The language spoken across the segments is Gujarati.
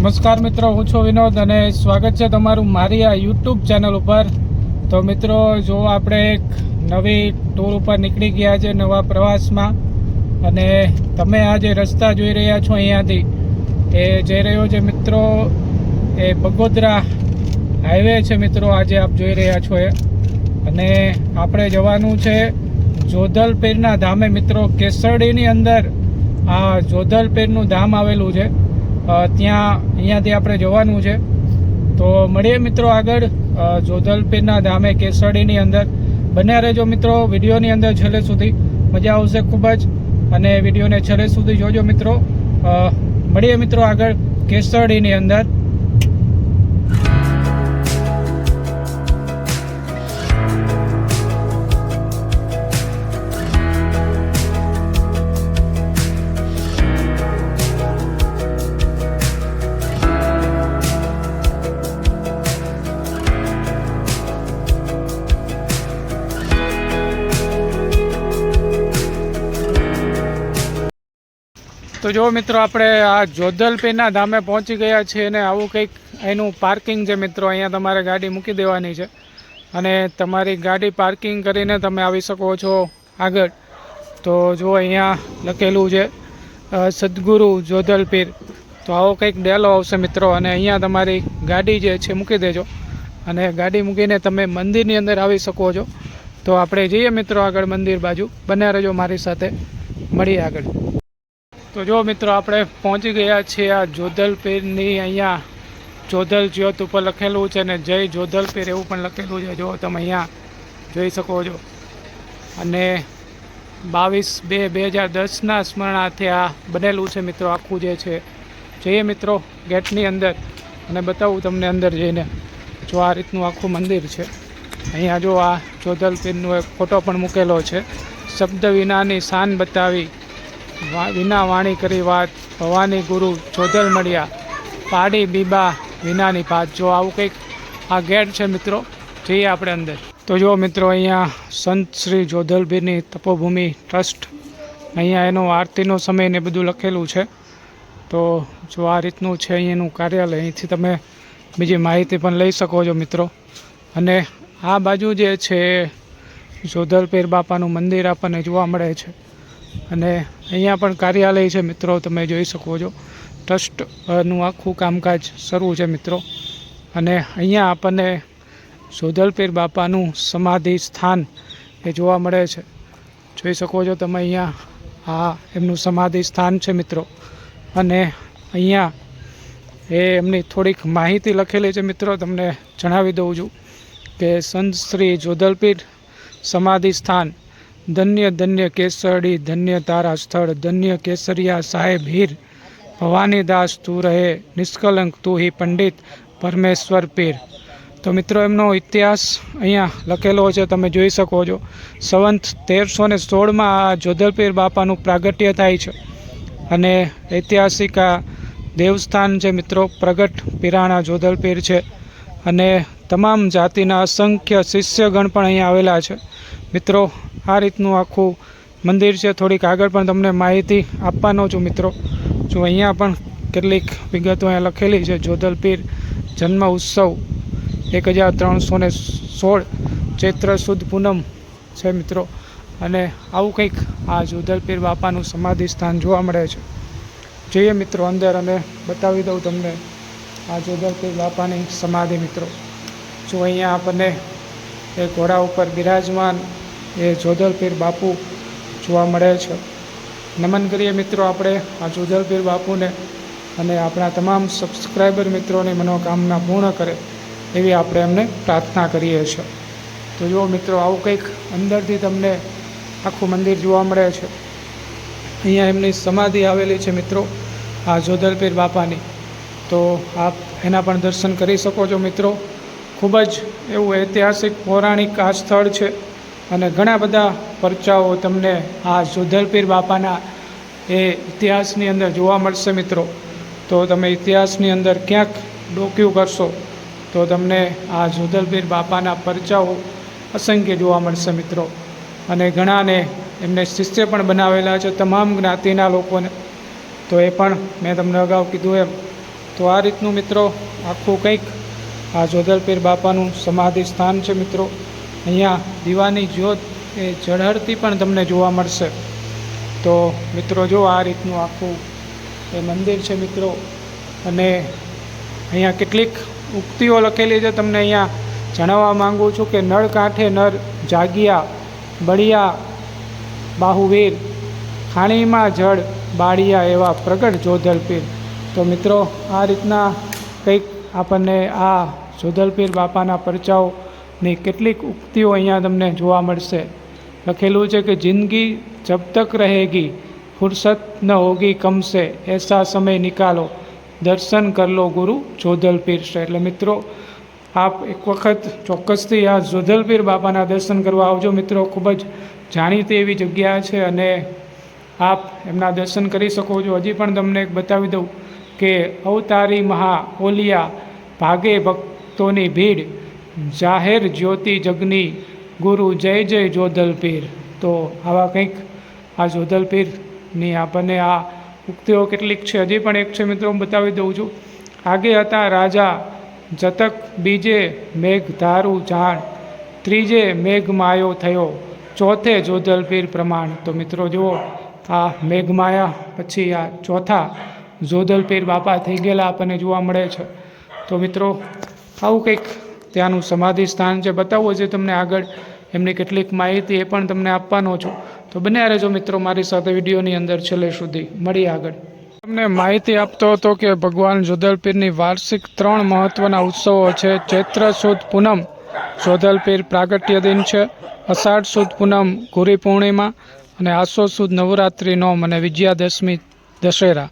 નમસ્કાર મિત્રો, હું છું વિનોદ અને સ્વાગત છે તમારું મારી આ યુટ્યુબ ચેનલ ઉપર. તો મિત્રો, જો આપણે એક નવી ટૂર ઉપર નીકળી ગયા છે નવા પ્રવાસમાં, અને તમે આ જે રસ્તા જોઈ રહ્યા છો અહીંયાથી, એ જઈ રહ્યો છે મિત્રો, એ બગોદરા હાઈવે છે મિત્રો, આજે આપ જોઈ રહ્યા છો એ. અને આપણે જવાનું છે જોધલપીરના ધામે મિત્રો, કેસરડીની અંદર આ જોધલપીરનું ધામ આવેલું છે. ત્યાં અહીંયાથી આપણે જવાનું છે. તો મળીએ મિત્રો આગળ. જોધલપીરના ધામે કેસરડીની અંદર. બન્યા રહેજો મિત્રો, વિડીયોની અંદર છેલ્લે સુધી. મજા આવશે ખૂબ જ. અને વિડીયોને છેલ્લે સુધી જોજો મિત્રો. મળીએ મિત્રો આગળ કેસરડીની અંદર. જો મિત્રો આપણે આ જોધલપીરના ધામે પહોંચી ગયા છીએ અને આવું કંઈક એનું પાર્કિંગ છે મિત્રો, અહીંયા તમારે ગાડી મૂકી દેવાની છે. અને તમારી ગાડી પાર્કિંગ કરીને તમે આવી શકો છો આગળ. તો જો અહીંયા લખેલું છે સદગુરુ જોધલપીર. તો આવો કંઈક ડેલો આવશે મિત્રો, અને અહીંયા તમારી ગાડી જે છે મૂકી દેજો. અને ગાડી મૂકીને તમે મંદિરની અંદર આવી શકો છો. તો આપણે જઈએ મિત્રો આગળ મંદિર બાજુ. બન્યા રહેજો મારી સાથે. મળીએ આગળ. તો જો મિત્રો, આપણે પહોંચી ગયા છીએ આ જોધલપીરની અહીંયા જોધલ જ્યોત ઉપર લખેલું છે અને જય જોધલપીર એવું પણ લખેલું છે. જો તમે અહીંયા જોઈ શકો છો. અને બાવીસ બે બે હજાર દસના સ્મરણાર્થે આ બનેલું છે મિત્રો, આખું જે છે. જઈએ મિત્રો ગેટની અંદર અને બતાવું તમને અંદર જઈને જો આ રીતનું આખું મંદિર છે. અહીંયા જો આ જોધલપીરનો એક ફોટો પણ મૂકેલો છે. શબ્દ વિનાની શાન બતાવી વિના વાણી કરી વાત, ભવાની ગુરુ જોધલ મળ્યા. પાડી બીબા વિનાની ભાત જો આવું કંઈક આ ગેટ છે મિત્રો, જઈએ આપણે અંદર. તો જો મિત્રો અહીંયા સંત શ્રી જોધલભીરની તપોભૂમિ ટ્રસ્ટ, અહીંયા એનો આરતીનો સમય ને બધું લખેલું છે. તો જો આ રીતનું છે અહીંયાનું કાર્યાલય, અહીંથી તમે બીજી માહિતી પણ લઈ શકો છો મિત્રો. અને આ બાજુ જે છે જોધલપીર બાપાનું મંદિર આપણને જોવા મળે છે. અને અહીંયા પણ કાર્યાલય છે મિત્રો, તમે જોઈ શકો છો. ટ્રસ્ટનું આખું કામકાજ શરૂ છે મિત્રો. અને અહીંયા આપણને સોધલપીર બાપાનું સમાધિ સ્થાન એ જોવા મળે છે. જોઈ શકો છો તમે અહીંયા, આ એમનું સમાધિ સ્થાન છે મિત્રો. અને અહીંયા એ એમની થોડીક માહિતી લખેલી છે મિત્રો, તમને જણાવી દઉં છું કે સંત શ્રી જોધલપીર સમાધિ સ્થાન ધન્ય ધન્ય કેસરડી ધન્ય તારા સ્થળ, ધન્ય કેસરિયા સાહેબ હીર. ભવાનીદાસ તું રહે, નિષ્કલંક તું હી પંડિત, પરમેશ્વર પીર. તો મિત્રો, એમનો ઇતિહાસ અહીંયા લખેલો છે, તમે જોઈ શકો છો. સંવંત તેરસો ને સોળમાં આ જોધલપીર બાપાનું પ્રાગટ્ય થાય છે. અને ઐતિહાસિક આ દેવસ્થાન છે મિત્રો, પ્રગટ પીરાણા જોધલપીર છે. અને તમામ જાતિના અસંખ્ય શિષ્યગણ પણ અહીંયા આવેલા છે. મિત્રો આ રીતનું આખું મંદિર છે. થોડીક આગળ પણ તમને માહિતી આપવાનો છું મિત્રો. જો અહીંયા પણ કેટલીક વિગતો અહીંયા લખેલી છે. જોધલપીર જન્મ ઉત્સવ એક હજાર ત્રણસો ને સોળ ચૈત્ર સુદ પૂનમ છે મિત્રો. અને આવું કંઈક આ જોધલપીર બાપાનું સમાધિ સ્થાન જોવા મળે છે. જઈએ મિત્રો અંદર અને બતાવી દઉં તમને આ જોધલપીર બાપાની સમાધિ મિત્રો. જો અહીંયા આપણને એ ઘોડા ઉપર બિરાજમાન એ જોધલપીર બાપુ જોવા મળે છે. નમન કરીએ મિત્રો આપણે આ જોધલપીર બાપુને અને આપણા તમામ સબસ્ક્રાઈબર મિત્રોની મનોકામના પૂર્ણ કરે એવી આપણે એમને પ્રાર્થના કરીએ છીએ. તો જુઓ મિત્રો, આવું કંઈક અંદરથી તમને આખું મંદિર જોવા મળે છે. અહીંયા એમની સમાધિ આવેલી છે મિત્રો, આ જોધલપીર બાપાની. તો આપ એના પણ દર્શન કરી શકો છો મિત્રો. ખૂબ જ એવું ઐતિહાસિક, પૌરાણિક આ સ્થળ છે. અને ઘણા બધા પરચાઓ તમને આ જોધલપીર બાપાના એ ઇતિહાસની અંદર જોવા મળશે મિત્રો. તો તમે ઇતિહાસની અંદર ક્યાંક ડોક્યું કરશો, તો તમને આ જોધલપીર બાપાના પરચાઓ અસંખ્ય જોવા મળશે મિત્રો. અને ઘણાને એમને શિષ્ય પણ બનાવેલા છે તમામ જ્ઞાતિના લોકોને. તો એ પણ મેં તમને અગાઉ કીધું એમ. તો આ રીતનું મિત્રો આખું કંઈક આ જોધલપીર બાપાનું સમાધિ સ્થાન છે મિત્રો. અહીંયા દીવાની જ્યોત એ ઝળહળતી પણ તમને જોવા મળશે. તો મિત્રો, જો આ રીતનું આખું એ મંદિર છે મિત્રો, અને અહીંયા કેટલીક ઉક્તિઓ લખેલી છે, તમને અહીંયા જણાવવા માંગુ છું કે નળ કાંઠે નર, જાગિયા, બળિયા, બાહુવીર, ખાણીમાં જળ, બાળિયા એવા પ્રગટ જોધલપીર. તો મિત્રો, આ રીતના કંઈક આપણને આ જોધલપીર બાપાના પરચાઓની કેટલીક ઉક્તિઓ અહીંયા તમને જોવા મળશે. લખેલું છે કે જિંદગી જબ તક રહેગી, ફુરસત ન હોગી કમસે, એસા સમય નિકાલો, દર્શન કરલો ગુરુ જોધલપીર છે એટલે મિત્રો, આપ એક વખત ચોક્કસથી આ જોધલપીર બાબાના દર્શન કરવા આવજો. મિત્રો, ખૂબ જ જાણીતી એવી જગ્યા છે અને આપ એમના દર્શન કરી શકો છો. હજી પણ તમને એક બતાવી દઉં કે અવતારી મહા ઓલિયા, ભાગે ભક્તોની ભીડ જાહેર જ્યોતિ જગની ગુરુ જય જય જોધલપીર. તો આવા કંઈક આ જોધલપીરની આપણને આ ઉક્તિઓ કેટલીક છે, હજી પણ એક છે મિત્રો, હું બતાવી દઉં છું. આગે હતા રાજા, જતક બીજે મેઘ ધારું જાણ, ત્રીજે મેઘમાયો થયો, ચોથે જોધલપીર પ્રમાણ. તો મિત્રો, જુઓ, આ મેઘમાયા પછી આ ચોથા જોધલપીર બાપા થઈ ગયેલા આપણને જોવા મળે છે. તો મિત્રો, આવું કંઈક ત્યાંનું સમાધિ સ્થાન છે બતાવવું છે તમને આગળ એમની કેટલીક માહિતી એ પણ તમને આપવાનો છું. તો બને રહેજો મિત્રો મારી સાથે વિડીયોની અંદર છેલ્લે સુધી. મળી આગળ. તમને માહિતી આપતો હતો કે ભગવાન જોધલપીરની વાર્ષિક ત્રણ મહત્ત્વના ઉત્સવો છે. ચૈત્ર, સુદ, પૂનમ. જોધલપીર પ્રાગટ્ય દિન છે. અષાઢ, સુદ, પૂનમ, ગુરી પૂર્ણિમા અને આસો, સુદ નવરાત્રિ નોમ અને વિજયાદશમી દશેરા.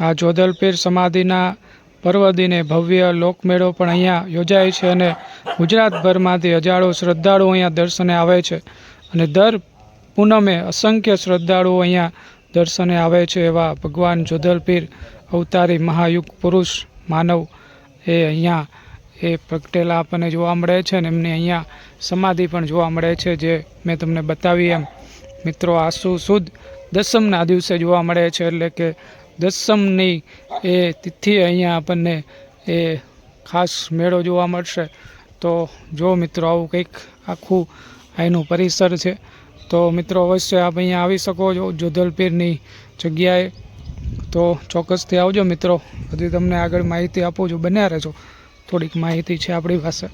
આ જોધલપીર સમાધિના પર્વદિને ભવ્ય લોકમેળો પણ અહીંયા યોજાય છે અને ગુજરાતભરમાંથી હજારો શ્રદ્ધાળુઓ અહીંયા દર્શને આવે છે. અને દર પૂનમે અસંખ્ય શ્રદ્ધાળુઓ અહીંયા દર્શને આવે છે એવા ભગવાન જોધલપીર અવતારી મહાયુગ પુરુષ માનવ એ અહીંયા એ પ્રગટેલા આપણને જોવા મળે છે અને એમની અહીંયા સમાધિ પણ જોવા મળે છે જે મેં તમને બતાવી એમ. મિત્રો, આસુ સુદ દસમના દિવસે જોવા મળે છે એટલે કે દસમની એ તિથિ અહીંયા આપણને એ ખાસ મેળો જોવા મળશે. તો જો મિત્રો આવું કંઈક આખું અહીંનું પરિસર છે, તો મિત્રો અવશ્ય આપ અહીંયા આવી શકો છો જોધલપીરની જગ્યાએ. તો ચોક્કસથી આવજો મિત્રો. હજી તમને આગળ માહિતી આપું છું. બન્યા રહેજો. થોડીક માહિતી છે આપણી પાસે.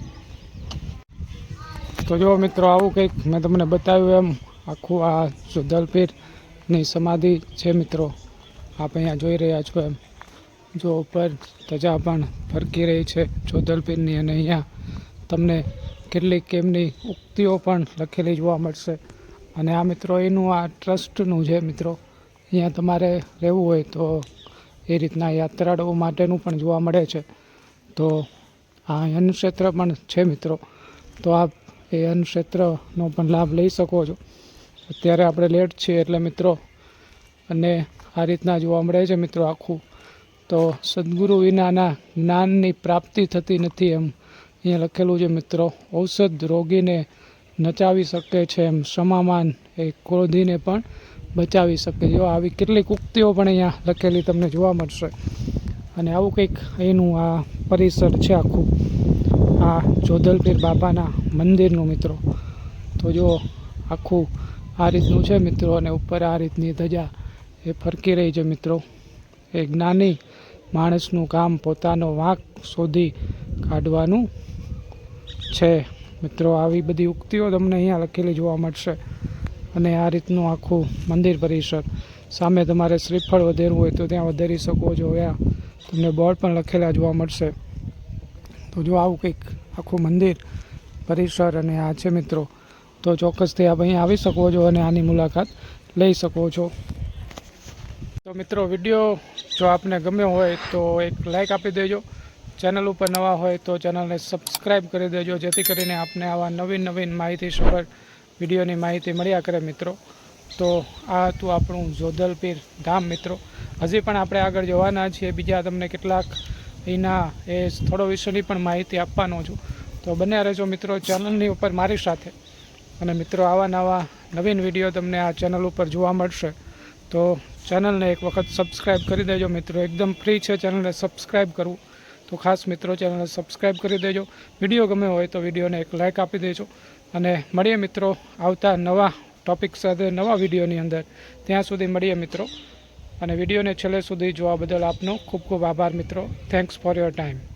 તો જો મિત્રો આવું કંઈક મેં તમને બતાવ્યું એમ, આખું આ જોધલપીરની સમાધિ છે મિત્રો. આપ અહીંયા જોઈ રહ્યા છો એમ. જો ઉપર ધજા પણ ફરકી રહી છે જોધલપીરની અને અહીંયા તમને કેટલીક એમની ઉક્તિઓ પણ લખેલી જોવા મળશે. અને આ મિત્રો, એનું આ ટ્રસ્ટનું છે મિત્રો, અહીંયા તમારે રહેવું હોય તો એ રીતના યાત્રાળુઓ માટેનું પણ જોવા મળે છે. તો આ અન્નક્ષેત્ર પણ છે મિત્રો. તો આપ એ અન્નક્ષેત્રનો પણ લાભ લઈ શકો છો. અત્યારે આપણે લેટ છીએ એટલે મિત્રો, અને આ રીતના જોવા મળે છે મિત્રો આખું. તો સદગુરુ વિનાના જ્ઞાનની પ્રાપ્તિ થતી નથી એમ અહીંયા લખેલું છે મિત્રો. ઔષધ રોગીને નચાવી શકે છે એમ સમામાન એ ક્રોધીને પણ બચાવી શકે. જો આવી કેટલીક ઉક્તિઓ પણ અહીંયા લખેલી તમને જોવા મળશે. અને આવું કંઈક અહીંનું આ પરિસર છે આખું. આ જોધલપીર બાપાના મંદિરનું મિત્રો. તો જો આખું આ રીતનું છે મિત્રો, અને ઉપર આ રીતની ધજા એ ફરકી રહી છે મિત્રો. એ જ્ઞાની માણસનું કામ પોતાનો વાંક શોધી કાઢવાનું છે. મિત્રો, આવી બધી ઉક્તિઓ તમને અહીંયા લખેલી જોવા મળશે. અને આ રીતનું આખું મંદિર પરિસર. સામે તમારે શ્રીફળ વધેરવું હોય તો ત્યાં વધારી શકો છો. ત્યાં તમને બોર્ડ પણ લખેલા જોવા મળશે. તો જો આવું કંઈક આખું મંદિર પરિસર અને આ છે મિત્રો, તો ચોક્કસથી આપ અહીં આવી શકો છો અને આની મુલાકાત લઈ શકો છો. તો મિત્રો, વીડિયો જો આપને ગમ્યો હોય તો એક લાઇક આપી દેજો. ચેનલ ઉપર નવા હોય તો ચેનલને સબસ્ક્રાઈબ કરી દેજો, જેથી કરીને આપને આવા નવીન નવીન માહિતી સભર વિડીયોની માહિતી મળ્યા કરે મિત્રો. તો આ હતું આપણું જોધલપીર ધામ મિત્રો. હજી પણ આપણે આગળ જવાના છીએ. બીજા તમને કેટલાક એના એ સ્થળો વિશેની પણ માહિતી આપવાનો છું. તો બન્યા રહેજો મિત્રો ચેનલની ઉપર મારી સાથે. અને મિત્રો, આવા નવા નવીન વીડિયો તમને આ ચેનલ ઉપર જોવા મળશે. તો ચેનલને એક વખત સબસ્ક્રાઈબ કરી દેજો. મિત્રો, એકદમ ફ્રી છે ચેનલને સબસ્ક્રાઈબ કરવું. તો ખાસ મિત્રો, ચેનલને સબસ્ક્રાઈબ કરી દેજો. વીડિયો ગમે હોય તો વિડીયોને એક લાઇક આપી દેજો. અને મળીએ મિત્રો આવતા નવા ટોપિક સાથે, નવા વિડીયોની અંદર. ત્યાં સુધી મળીએ મિત્રો. અને વિડીયોને છેલ્લે સુધી જોવા બદલ આપનો ખૂબ ખૂબ આભાર મિત્રો. Thanks for your time